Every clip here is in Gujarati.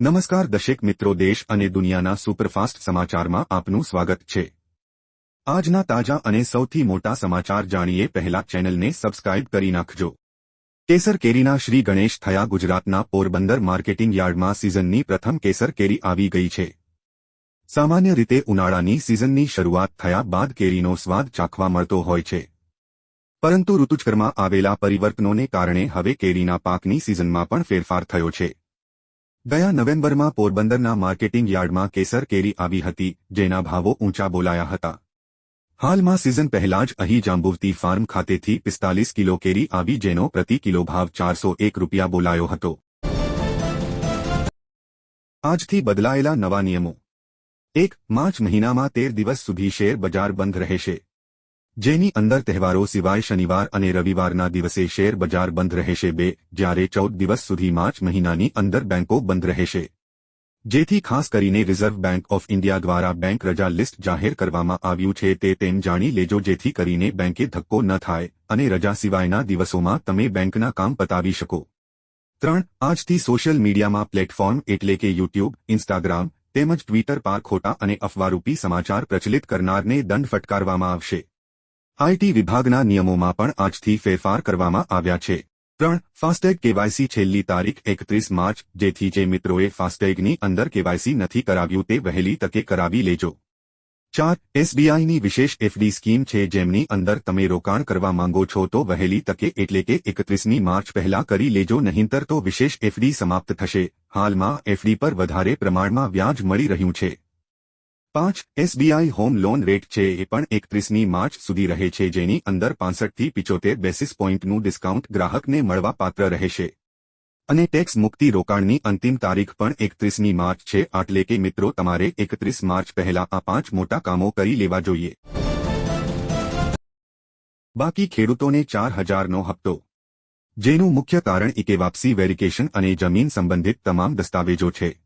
નમસ્કાર દશેક મિત્રો, દેશ અને દુનિયાના સુપરફાસ્ટ સમાચારમાં આપનું સ્વાગત છે. આજના તાજા અને સૌથી મોટા સમાચાર જાણીએ પહેલા ચેનલને સબસ્ક્રાઇબ કરી નાખજો. કેસર કેરીના શ્રી ગણેશ થયા ગુજરાતના પોરબંદર માર્કેટિંગ યાર્ડમાં સિઝનની પ્રથમ કેસર કેરી આવી ગઈ છે. સામાન્ય રીતે ઉનાળાની સિઝનની શરૂઆત થયા બાદ કેરીનો સ્વાદ ચાખવા મળતો હોય છે. પરંતુ ઋતુચક્રમાં આવેલા પરિવર્તનોને કારણે હવે કેરીના પાકની સિઝનમાં પણ ફેરફાર થયો છે. ગયા નવેમ્બરમાં પોરબંદરના માર્કેટિંગ યાર્ડમાં કેસર કેરી આવી હતી, જેના ભાવો ઊંચા બોલાયા હતા. હાલમાં સિઝન પહેલા જ અહીં જાંબુવતી ફાર્મ ખાતેથી પિસ્તાલીસ કિલો કેરી આવી, જેનો પ્રતિ કિલો ભાવ ચારસો એક રૂપિયા બોલાયો હતો. આજથી બદલાયેલા નવા નિયમો. એક, માર્ચ મહિનામાં તેર દિવસ સુધી શેર બજાર બંધ રહેશે. જેની અંદર તહેવારો સિવાય શનિવાર અને રવિવારના દિવસે શેર બજાર બંધ રહેશે બે, જ્યારે ચૌદ દિવસ સુધી માર્ચ મહિનાની અંદર બેંકો બંધ રહેશે. જેથી ખાસ કરીને રિઝર્વ બેંક ઓફ ઇન્ડિયા દ્વારા બેંક રજા લિસ્ટ જાહેર કરવામાં આવ્યું છે તે તેમ જાણી લેજો જેથી કરીને બેંકે ધક્કો ન થાય અને રજા સિવાયના દિવસોમાં તમે બેંકના કામ પતાવી શકો. ત્રણ, આજથી સોશિયલ મીડિયામાં પ્લેટફોર્મ એટલે કે યુટ્યુબ, ઇન્સ્ટાગ્રામ તેમજ ટ્વિટર પર ખોટા અને અફવારૂપી સમાચાર પ્રચલિત કરનારને દંડ ફટકારવામાં આવશે. આઈટી વિભાગના નિયમોમાં પણ આજથી ફેરફાર કરવામાં આવ્યા છે. ત્રણ, ફાસ્ટેગ કેવાયસી છેલ્લી તારીખ એકત્રીસ માર્ચ, જેથી જે મિત્રોએ ફાસ્ટેગની અંદર કેવાયસી નથી કરાવ્યું તે વહેલી તકે કરાવી લેજો. ચાર, એસબીઆઈની વિશેષ એફડી સ્કીમ છે જેમની અંદર તમે રોકાણ કરવા માંગો છો તો વહેલી તકે એટલે કે એકત્રીસમી માર્ચ પહેલા કરી લેજો, નહીંતર તો વિશેષ એફડી સમાપ્ત થશે. હાલમાં એફડી પર વધારે પ્રમાણમાં વ્યાજ મળી રહ્યું છે. પાંચ એસબીઆઈ હોમ લોન રેટ છે એ પણ એકત્રીસમી માર્ચ સુધી રહે છે, જેની અંદર પાંસઠથી પિચોતેર બેસીસ પોઇન્ટનું ડિસ્કાઉન્ટ ગ્રાહકને મળવા પાત્ર રહેશે. અને ટેક્સ મુક્તિ રોકાણની અંતિમ તારીખ પણ એકત્રીસમી માર્ચ છે, આટલે કે મિત્રો તમારે એકત્રીસ માર્ચ પહેલા આ પાંચ મોટા કામો કરી લેવા જોઈએ. બાકી ખેડૂતોને ચાર હજારનો હપ્તો. જેનું મુખ્ય કારણ ઇકે વાપસી વેરિકેશન અને જમીન સંબંધિત તમામ દસ્તાવેજો છે.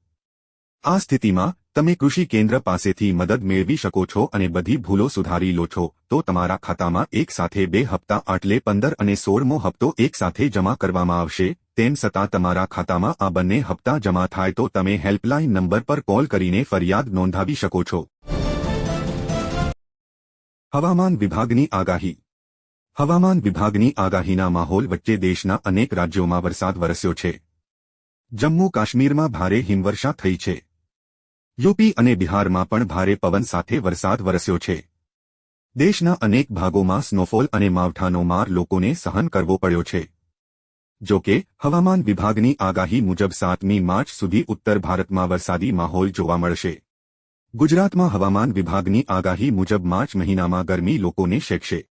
આ સ્થિતિમાં, તમે કૃષિ કેન્દ્ર પાસેથી મદદ મેળવી શકો છો અને બધી ભૂલો સુધારી લો છો, તો તમારા ખાતામાં એક સાથે બે હપ્તા આટલે પંદર અને સોળમો હપ્તો એક સાથે જમા કરવામાં આવશે, તેમ છતાં તમારા ખાતામાં આ બંને હપ્તા જમા થાય તો તમે હેલ્પલાઇન નંબર પર કોલ કરીને ફરિયાદ નોંધાવી શકો છો. હવામાન વિભાગની આગાહી. હવામાન વિભાગની આગાહીના માહોલ વચ્ચે દેશના અનેક રાજ્યોમાં વરસાદ વરસ્યો છે. જમ્મુ કાશ્મીરમાં ભારે હિમવર્ષા થઈ છે. યુપી અને બિહારમાં પણ ભારે પવન સાથે વરસાદ વરસ્યો છે. દેશના અનેક ભાગોમાં સ્નોફોલ અને માવઠાનો માર લોકોને સહન કરવો પડ્યો છે. જો કે, હવામાન વિભાગની આગાહી મુજબ સાતમી માર્ચ સુધી ઉત્તર ભારતમાં વરસાદી માહોલ જોવા મળશે. ગુજરાતમાં હવામાન વિભાગની આગાહી મુજબ માર્ચ મહિનામાં ગરમી લોકોને શેકશે.